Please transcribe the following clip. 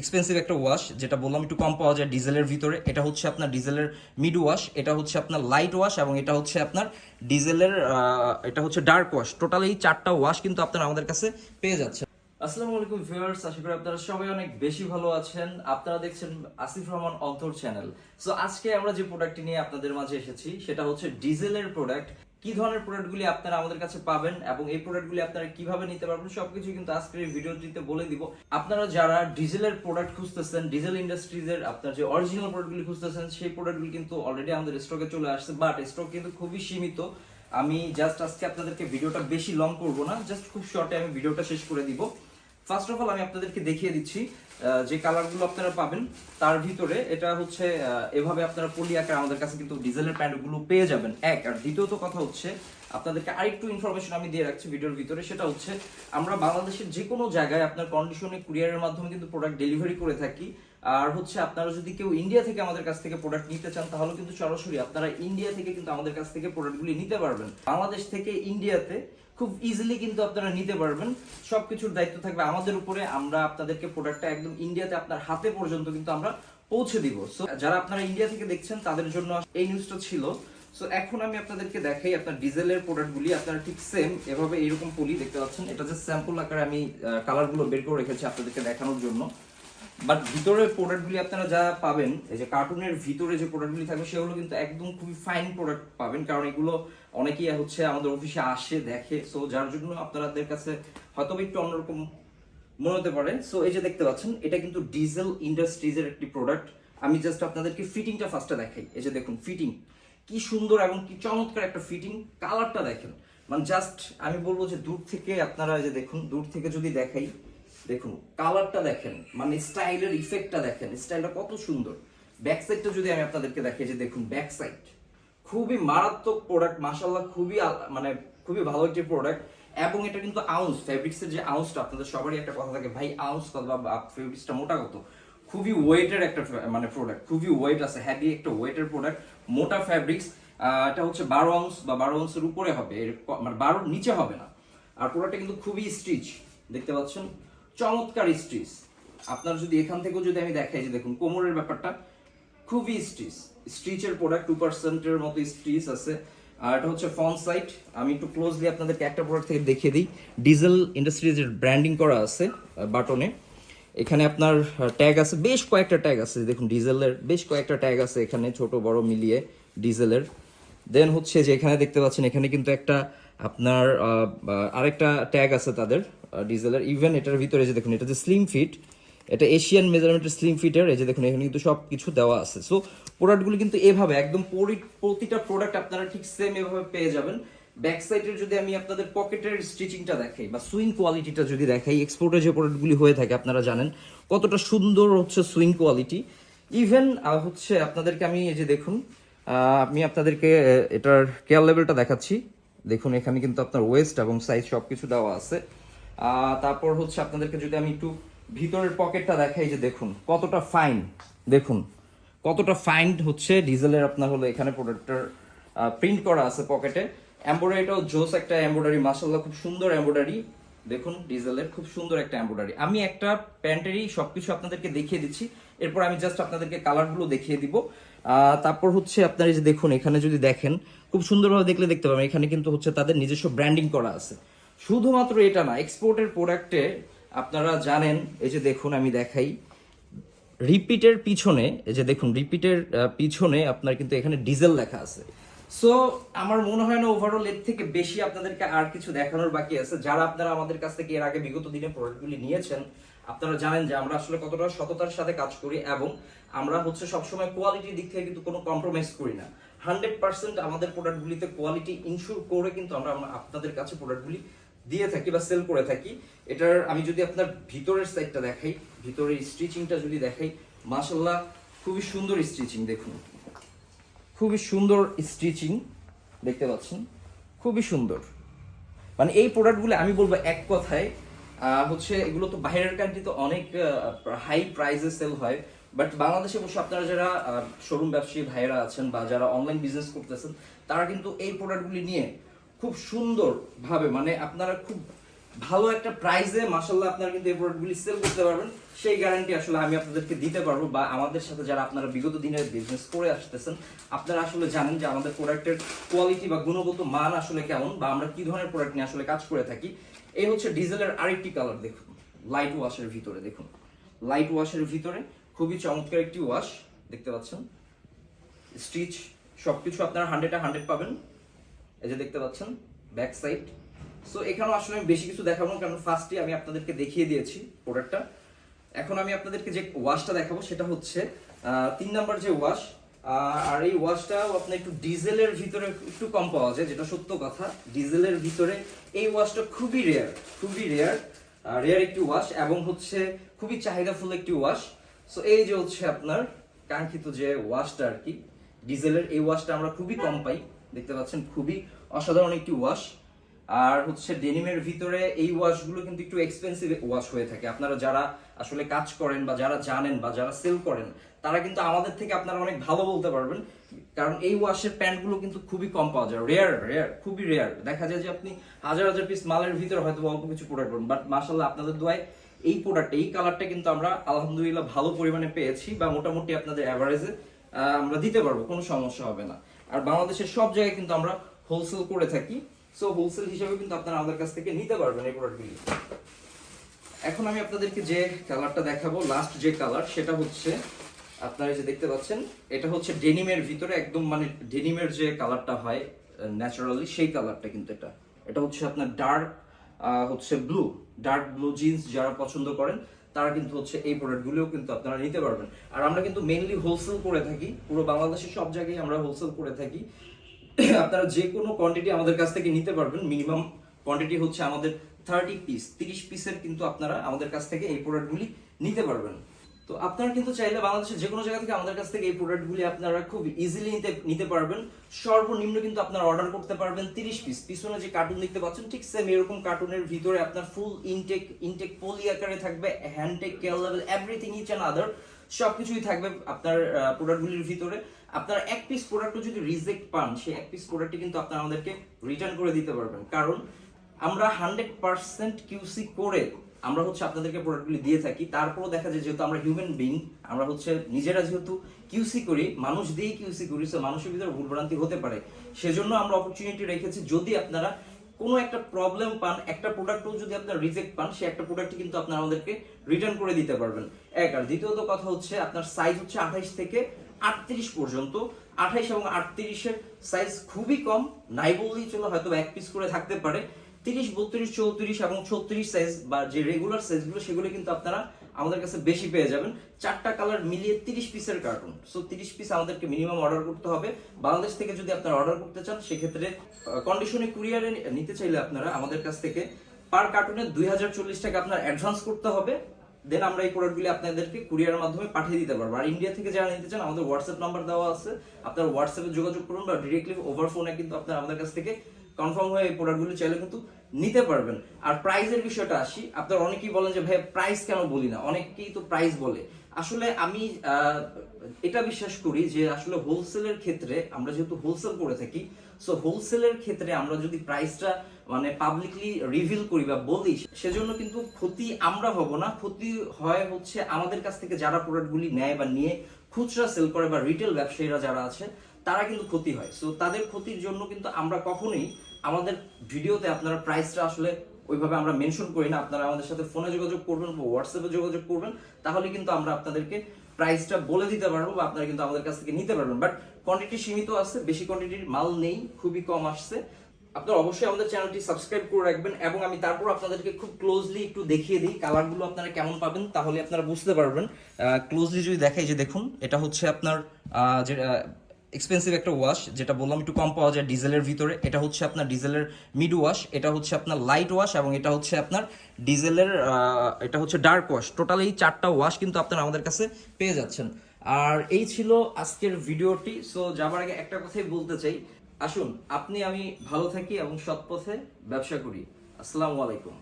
Expensive একটা wash যেটা বললাম একটু কম পাওয়া যায় ডিজেলের ভিতরে। এটা হচ্ছে আপনার ডিজেলের মিড ওয়াশ এটা হচ্ছে আপনার লাইট ওয়াশ এবং এটা হচ্ছে আপনার ডিজেলের এটা হচ্ছে ডার্ক ওয়াশ টোটাল এই চারটা ওয়াশ কিন্তু আপনারা আমাদের কাছে পেয়ে যাচ্ছেন। আসসালামু আলাইকুম ভিউয়ার্স আশা করি আপনারা সবাই অনেক বেশি ভালো আছেন। আপনারা দেখছেন আসিফ রহমান অন্তর চ্যানেল সো আজকে আমরা যে প্রোডাক্টটি নিয়ে আপনাদের মাঝে এসেছি, সেটা হচ্ছে ডিজেলের প্রোডাক্ট কি ধরনের প্রোডাক্টগুলি আপনারা আমাদের কাছে পাবেন এবং এই প্রোডাক্টগুলি আপনারা কীভাবে নিতে পারবেন সবকিছু কিন্তু আজকের এই ভিডিওটিতে বলে দিব। আপনারা যারা ডিজেলের প্রোডাক্ট খুঁজতেছেন, ডিজেল ইন্ডাস্ট্রিজের আপনার যে অরিজিনাল প্রোডাক্টগুলি খুঁজতেছেন, সেই প্রোডাক্টগুলি কিন্তু অলরেডি আমাদের স্টকে চলে আসছে বাট স্টক কিন্তু খুবই সীমিত। আমি জাস্ট আজকে আপনাদেরকে ভিডিওটা বেশি লং করব না জাস্ট খুব শর্টে আমি ভিডিওটা শেষ করে দিব। ফার্স্ট অফ অল আমি আপনাদেরকে দেখিয়ে দিচ্ছি যে কালারগুলো আপনারা পাবেন, তার ভিতরে এটা হচ্ছে এভাবে আপনারা পলি আমাদের কাছে কিন্তু ডিজেলের প্যান্টগুলো পেয়ে যাবেন। এক, আর দ্বিতীয়ত কথা হচ্ছে, আপনাদেরকে আরেকটু ইনফরমেশন আমি দিয়ে রাখছি ভিডিওর ভিতরে, সেটা হচ্ছে, আমরা বাংলাদেশের যে কোনো জায়গায় আপনার কন্ডিশনে কুরিয়ারের মাধ্যমে কিন্তু প্রোডাক্ট ডেলিভারি করে থাকি। আর হচ্ছে, আপনারা যদি কেউ ইন্ডিয়া থেকে আমাদের কাছ থেকে প্রোডাক্ট নিতে চান, তাহলে কিন্তু সরাসরি আপনারা ইন্ডিয়া থেকে কিন্তু আমাদের কাছ থেকে প্রোডাক্টগুলি নিতে পারবেন। বাংলাদেশ থেকে ইন্ডিয়াতে খুব ইজিলি কিন্তু আপনারা নিতে পারবেন। সবকিছুর দায়িত্ব থাকবে আমাদের উপরে। আমরা আপনাদেরকে প্রোডাক্টটা একদম ইন্ডিয়াতে আপনার হাতে পর্যন্ত কিন্তু আমরা পৌঁছে দিব। সো যারা আপনারা ইন্ডিয়া থেকে দেখছেন, তাদের জন্য এই নিউজটা ছিল। সো এখন আমি আপনাদেরকে দেখাই আপনার ডিজেলের প্রোডাক্টগুলি আপনারা ঠিক সেম এভাবে এইরকম পলি দেখতে পাচ্ছেন। এটা যে স্যাম্পল আকারে আমি কালারগুলো বের করে রেখেছি আপনাদেরকে দেখানোর জন্য। বাট ভিতরের প্রোডাক্টগুলি আপনারা যা পাবেন, এই যে কার্টুনের ভিতরে যে প্রোডাক্টগুলি থাকবে, সেগুলো কিন্তু একদম খুবই ফাইন প্রোডাক্ট পাবেন। কারণ এগুলো অনেকেই হচ্ছে আমাদের অফিসে আসে, দেখে। সো যার জন্য আপনাদের কাছে হয়তো একটু অন্যরকম মনে হতে পারে। সো এই যে দেখতে পাচ্ছেন, এটা কিন্তু ডিজেল ইন্ডাস্ট্রিজের একটি প্রোডাক্ট আমি জাস্ট আপনাদেরকে ফিটিংটা ফার্স্টে দেখাই। এই যে দেখুন ফিটিং কি সুন্দর এবং কি চমৎকার একটা ফিটিং কালারটা দেখেন। মানে জাস্ট আমি বলব যে দূর থেকে আপনারা যে দেখুন, দূর থেকে যদি দেখাই দেখুন কালারটা দেখেন মানে স্টাইলের ইফেক্টটা দেখেন স্টাইলটা কত সুন্দর। ব্যাক সাইডটা যদি আমি আপনাদেরকে দেখাই, যে দেখুন ব্যাক সাইড খুবই মারাত্মক প্রোডাক্ট মাশাল্লাহ খুবই মানে খুবই ভালো একটি প্রোডাক্ট এবং এটা কিন্তু আউন্স ফেব্রিক্সের যে আউন্সটা আপনাদের সবারই একটা কথা থাকে, ভাই আউন্স কত বা ফেব্রিক্সটা মোটা কত? খুবই ওয়েটের একটা মানে প্রোডাক্ট খুবই ওয়েট আছে হ্যাভি একটা ওয়েটের প্রোডাক্ট মোটা ফ্যাব্রিক্স এটা হচ্ছে বারো আউন্স বা বারো আউন্সের উপরে হবে মানে বারোর নিচে হবে না। আর প্রোডাক্টটা কিন্তু খুবই স্টিচ দেখতে পাচ্ছেন? চমৎকার স্টিচ আপনার যদি এখান থেকেও যদি আমি দেখাই, যে দেখুন, কোমরের ব্যাপারটা খুবই স্টিচ স্ট্রিচের প্রোডাক্ট টু পার্সেন্টের মতো স্টিচ আছে। আর এটা হচ্ছে ফন সাইট। আমি একটু ক্লোজলি আপনাদেরকে একটা প্রোডাক্ট থেকে দেখিয়ে দিই। ডিজেল ইন্ডাস্ট্রিজের ব্র্যান্ডিং করা আছে বাটনে এখানে আপনার ট্যাগ আছে, বেশ কয়েকটা ট্যাগ আছে। দেখুন ডিজেলের বেশ কয়েকটা ট্যাগ আছে এখানে, ছোট, বড়, মিলিয়ে ডিজেলের দেন হচ্ছে যে এখানে দেখতে পাচ্ছেন, এখানে কিন্তু একটা আপনার আরেকটা ট্যাগ আছে তাদের ডিজেলের ইভেন এটার ভিতরে যে দেখুন, এটা যে স্লিম ফিট এটা এশিয়ান মেজারমেন্টের স্লিম ফিটের এই যে দেখুন, এখানে কিন্তু সব কিছু দেওয়া আছে। সো প্রোডাক্টগুলো কিন্তু এভাবে, একদম প্রতিটা প্রোডাক্ট আপনারা ঠিক সেম এভাবে পেয়ে যাবেন। ব্যাক সাইডের যদি আমি আপনাদের পকেটের স্টিচিংটা দেখাই, বা সুইং কোয়ালিটিটা যদি দেখাই এক্সপোর্টের যে প্রোডাক্টগুলি হয়ে থাকে, আপনারা জানেন কতটা সুন্দর হচ্ছে সুইং কোয়ালিটি ইভেন হচ্ছে আপনাদেরকে আমি এই যে দেখুন আমি আপনাদেরকে এটার কেয়ার লেভেলটা দেখাচ্ছি। দেখুন, এখানে কিন্তু আপনার ওয়েস্ট এবং সাইজ সব কিছু দেওয়া আছে। তারপর হচ্ছে আপনাদেরকে যদি আমি একটু ভিতরের পকেটটা দেখাই যে দেখুন, কতটা ফাইন দেখুন, কতটা ফাইন হচ্ছে ডিজেলের আপনার হলো এখানে প্রোডাক্টটার প্রিন্ট করা আছে পকেটে এম্ব্রয়ডারিটাও জোস একটা এম্ব্রয়ডারি মাসাল্লাহ খুব সুন্দর এম্ব্রয়ডারি দেখুন ডিজেলের খুব সুন্দর একটা এম্ব্রয়ডারি আমি একটা প্যান্টেরই সবকিছু আপনাদেরকে দেখিয়ে দিচ্ছি। এরপর আমি জাস্ট আপনাদেরকে কালারগুলো দেখিয়ে দিব। তারপর হচ্ছে আপনার এই যে দেখুন, এখানে যদি দেখেন, খুব সুন্দরভাবে দেখলে দেখতে পাবেন। এখানে কিন্তু হচ্ছে তাদের নিজস্ব ব্র্যান্ডিং করা আছে। শুধুমাত্র এটা না এক্সপোর্টের প্রোডাক্টে আপনারা জানেন, এই যে দেখুন, আমি দেখাই। রিপিটের পিছনে, এই যে দেখুন রিপিটের পিছনে আপনার কিন্তু এখানে ডিজেল লেখা আছে। সো আমার মনে হয় না ওভারঅল এর থেকে বেশি আপনাদেরকে আর কিছু দেখানোর বাকি আছে। যারা আপনারা আমাদের কাছ থেকে এর আগে বিগত দিনে প্রোডাক্টগুলি নিয়েছেন আপনারা জানেন যে আমরা আসলে কতটা সততার সাথে কাজ করি এবং আমরা হচ্ছে সবসময় কোয়ালিটির দিক থেকে কিন্তু কোনো কম্প্রোমাইজ করি না। হান্ড্রেড পার্সেন্ট আমাদের প্রোডাক্টগুলিতে কোয়ালিটি ইনশিওর করে কিন্তু আমরা আপনাদের কাছে প্রোডাক্টগুলি দিয়ে থাকি বা সেল করে থাকি। এটার আমি যদি আপনার ভিতরের সাইডটা দেখাই, ভিতরের স্টিচিংটা যদি দেখাই মাশাল্লাহ খুবই সুন্দর স্টিচিং দেখুন। খুবই সুন্দর স্টিচিং দেখতে পাচ্ছেন? খুবই সুন্দর। মানে এই প্রোডাক্টগুলো আমি বলব এক কথায় হচ্ছে এগুলো তো বাইরের কান্ট্রিতে অনেক হাই প্রাইসে সেল হয় বাট বাংলাদেশে বসে আপনারা যারা শোরুম ব্যবসায়ী ভাইয়েরা আছেন বা যারা অনলাইন বিজনেস করতেছেন, তারা কিন্তু এই প্রোডাক্টগুলি নিয়ে খুব সুন্দর ভাবে মানে আপনারা খুব ভালো একটা প্রাইসে মাসাল্লাহ আপনারা কিন্তু এই প্রোডাক্টগুলি সেল করতে পারবেন। সেই গ্যারান্টি আসলে আমি আপনাদেরকে দিতে পারব বা আমাদের সাথে যারা আপনারা বিগত দিনের বিজনেস করে আসতেছেন, আপনারা আসলে জানেন যে আমাদের প্রোডাক্টের কোয়ালিটি বা গুণগত মান আসলে কেমন বা আমরা কি ধরনের প্রোডাক্ট নিয়ে আসলে কাজ করে থাকি। এই হচ্ছে ডিজেলের আরেকটি কালার দেখুন লাইট ওয়াশের ভিতরে দেখুন। লাইট ওয়াশের ভিতরে খুবই চমৎকার একটি ওয়াশ দেখতে পাচ্ছেন? স্টিচ সবকিছু আপনারা হান্ড্রেডে হান্ড্রেড পাবেন। এই যে দেখতে পাচ্ছেন ব্যাক সাইড সো এখানেও আসলে আমি বেশি কিছু দেখাবো না, কারণ ফার্স্টই আমি আপনাদেরকে দেখিয়ে দিয়েছি প্রোডাক্টটা এখন আমি আপনাদেরকে যে ওয়াশটা দেখাবো সেটা হচ্ছে তিন নাম্বার যে ওয়াশ আর এই ওয়াশটাও আপনার একটু ডিজেলের ভিতরে একটু কম পাওয়া যায়, যেটা সত্য কথা। ডিজেলের ভিতরে এই ওয়াশটা খুবই রেয়ার খুবই রেয়ার রেয়ার একটি ওয়াশ এবং হচ্ছে খুবই চাহিদাফুল একটি ওয়াশ সো এই যে হচ্ছে আপনার কাঙ্ক্ষিত যে ওয়াশটা আর কি ডিজেলের এই ওয়াশটা আমরা খুবই কম পাই, দেখতে পাচ্ছেন, খুবই অসাধারণ একটি ওয়াশ আর হচ্ছে ডেনিমের ভিতরে এই ওয়াশগুলো কিন্তু একটু এক্সপেন্সিভ ওয়াশ হয়ে থাকে। আপনারা যারা আসলে কাজ করেন বা যারা জানেন বা যারা সেল করেন, তারা কিন্তু আমাদের থেকে আপনারা অনেক ভালো বলতে পারবেন। কারণ এই ওয়াশের প্যান্টগুলো কিন্তু খুবই কম পাওয়া যায়। রেয়ার রেয়ার খুবই রেয়ার দেখা যায় যে আপনি হাজার হাজার পিস মালের ভিতরে হয়তো অল্প কিছু প্রোডাক্ট পাবেন বাট মাসাল্লাহ আপনাদের দোয়ায় এই প্রোডাক্ট এই কালারটা কিন্তু আমরা আলহামদুলিল্লাহ ভালো পরিমাণে পেয়েছি বা মোটামুটি আপনাদের অ্যাভারেজে আমরা দিতে পারব। কোনো সমস্যা হবে না। আর বাংলাদেশের সব জায়গায় কিন্তু আমরা হোলসেল করে থাকি। সো হোলসেল হিসেবে কিন্তু আপনারা আমাদের কাছ থেকে নিতে পারবেন এই প্রোডাক্টগুলি এখন আমি আপনাদেরকে যে কালারটা দেখাবো লাস্ট যে কালার সেটা হচ্ছে, আপনারা যে দেখতে পাচ্ছেন, এটা হচ্ছে ডেনিমের ভিতরে একদম মানে ডেনিমের যে কালারটা হয় ন্যাচারালি সেই কালারটা কিন্তু এটা। এটা হচ্ছে আপনার ডার্ক হচ্ছে ব্লু ডার্ক ব্লু জিন্স যারা পছন্দ করেন, তারা কিন্তু হচ্ছে এই প্রোডাক্টগুলোও কিন্তু আপনারা নিতে পারবেন। আর আমরা কিন্তু মেইনলি হোলসেল করে থাকি, পুরো বাংলাদেশের সব জায়গায় আমরা হোলসেল করে থাকি। আপনারা যে কোনো কোয়ান্টিটি আমাদের কাছ থেকে নিতে পারবেন। মিনিমাম কোয়ান্টিটি হচ্ছে আমাদের থার্টি পিস তিরিশ পিসের কিন্তু আপনারা আমাদের কাছ থেকে এই প্রোডাক্টগুলি নিতে পারবেন। তো আপনারা কিন্তু চাইলে বাংলাদেশের যে কোনো জায়গা থেকে আমাদের কাছ থেকে এই প্রোডাক্টগুলি আপনারা খুব ইজিলি নিতে নিতে পারবেন। সর্বনিম্ন কিন্তু আপনারা অর্ডার করতে পারবেন তিরিশ পিস পিছনে যে কার্টুন দেখতে পাচ্ছেন, ঠিক সেম এরকম কার্টুনের ভিতরে আপনার ফুল ইনটেক ইনটেক পলি আকারে থাকবে হ্যান্ডটেক কেয়ার লেভেল এভরিথিং ইচ অ্যান্ড আদার সবকিছুই থাকবে আপনার প্রোডাক্টগুলির ভিতরে। আপনার এক পিস প্রোডাক্টও যদি রিজেক্ট পান, সেই এক পিস প্রোডাক্টটি কিন্তু আপনারা আমাদেরকে রিটার্ন করে দিতে পারবেন। কারণ আমরা হান্ড্রেড পার্সেন্ট কিউসি করে আমরা হচ্ছে আপনাদেরকে প্রোডাক্টগুলি দিয়ে থাকি। তারপরও দেখা যায় যেহেতু আমরা হিউম্যান বিং আমরা হচ্ছে নিজেরা যেহেতু কিউসি করি, মানুষ দিয়েই কিউসি করি সো মানুষের ভিতরে ভুলভ্রান্তি হতে পারে। সেজন্য আমরা অপরচুনিটি রেখেছি যদি আপনারা কোনো একটা প্রবলেম পান, একটা প্রোডাক্টও যদি আপনার রিজেক্ট পান, সে একটা প্রোডাক্টই কিন্তু আপনারা আমাদেরকে রিটার্ন করে দিতে পারবেন। এক, আর দ্বিতীয়ত কথা হচ্ছে আপনার সাইজ হচ্ছে আঠাইশ থেকে আটত্রিশ পর্যন্ত। আঠাইশ এবং আটত্রিশের সাইজ খুবই কম, নাই বললেই চলো, হয়তো এক পিস করে থাকতে পারে। তিরিশ, বত্রিশ, চৌত্রিশ এবং ছত্রিশ সাইজ বা যে রেগুলার সাইজগুলো সেগুলো কিন্তু আপনারা আমাদের কাছে বেশি পেয়ে যাবেন। চারটা কালার মিলিয়ে তিরিশ পিসের কার্টুন সো তিরিশ পিস আমাদেরকে মিনিমাম অর্ডার করতে হবে। বাংলাদেশ থেকে যদি আপনারা অর্ডার করতে চান, সেক্ষেত্রে কন্ডিশনে কুরিয়ারে নিতে চাইলে আপনারা আমাদের কাছ থেকে পার কার্টুনে দুই হাজার চল্লিশ টাকা আপনার অ্যাডভান্স করতে হবে। দেন আমরা এই প্রোডাক্টগুলি আপনাদেরকে কুরিয়ারের মাধ্যমে পাঠিয়ে দিতে পারব। আর ইন্ডিয়া থেকে যারা নিতে চান, আমাদের হোয়াটসঅ্যাপ নাম্বার দেওয়া আছে। আপনার হোয়াটসঅ্যাপে যোগাযোগ করুন বা ডিরেক্টলি ওভার ফোনে কিন্তু আপনারা আমাদের কাছ থেকে কনফার্ম হয়ে এই প্রোডাক্টগুলি চাইলে কিন্তু নিতে পারবেন। আর প্রাইসের বিষয়টা আসি, আপনারা অনেকেই বলেন যে ভাই প্রাইস কেন বলি না? অনেকেই তো প্রাইস বলে। আসলে আমি এটা বিশ্বাস করি যে, আসলে হোলসেলের ক্ষেত্রে আমরা যেহেতু হোলসেল করে থাকি সো হোলসেলের ক্ষেত্রে আমরা যদি প্রাইসটা মানে পাবলিকলি রিভিল করি বা বলি, সেজন্য কিন্তু ক্ষতি আমরা হব না। ক্ষতি হয় হচ্ছে আমাদের কাছ থেকে যারা প্রোডাক্টগুলি নেয় বা নিয়ে খুচরা সেল করে বা রিটেল ব্যবসায়ীরা যারা আছে তারা কিন্তু ক্ষতি হয়। সো তাদের ক্ষতির জন্য কিন্তু আমরা কখনোই আমাদের ভিডিওতে আপনারা প্রাইসটা আসলে ওইভাবে আমরা মেনশন করি না। আপনারা আমাদের সাথে ফোনে যোগাযোগ করবেন বা হোয়াটসঅ্যাপে যোগাযোগ করবেন তাহলে কিন্তু আমরা আপনাদেরকে প্রাইসটা বলে দিতে পারব বা আপনারা কিন্তু আমাদের কাছ থেকে নিতে পারবেন। বাট কোয়ান্টিটি সীমিত আছে বেশি কোয়ান্টিটির মাল নেই খুবই কম আসছে। আপনারা অবশ্যই আমাদের চ্যানেলটি সাবস্ক্রাইব করে রাখবেন এবং আমি তারপর আপনাদেরকে খুব ক্লোজলি একটু দেখিয়ে দিই কালারগুলো আপনারা কেমন পাবেন তাহলে আপনারা বুঝতে পারবেন। ক্লোজলি যদি দেখাই যে দেখুন এটা হচ্ছে আপনার আহ, যে এক্সপেন্সিভ একটা ওয়াশ যেটা বললাম একটু কম পাওয়া যায় ডিজেলের ভিতরে। এটা হচ্ছে আপনার ডিজেলের মিড ওয়াশ এটা হচ্ছে আপনার লাইট ওয়াশ এবং এটা হচ্ছে আপনার ডিজেলের এটা হচ্ছে ডার্ক ওয়াশ টোটাল এই চারটা ওয়াশ কিন্তু আপনারা আমাদের কাছে পেয়ে যাচ্ছেন। আর এই ছিল আজকের ভিডিওটি। সো যাবার আগে একটা কথাই বলতে চাই। আসুন, আপনি আমি ভালো থাকি এবং সৎ পথে ব্যবসা করি। আসসালামু আলাইকুম।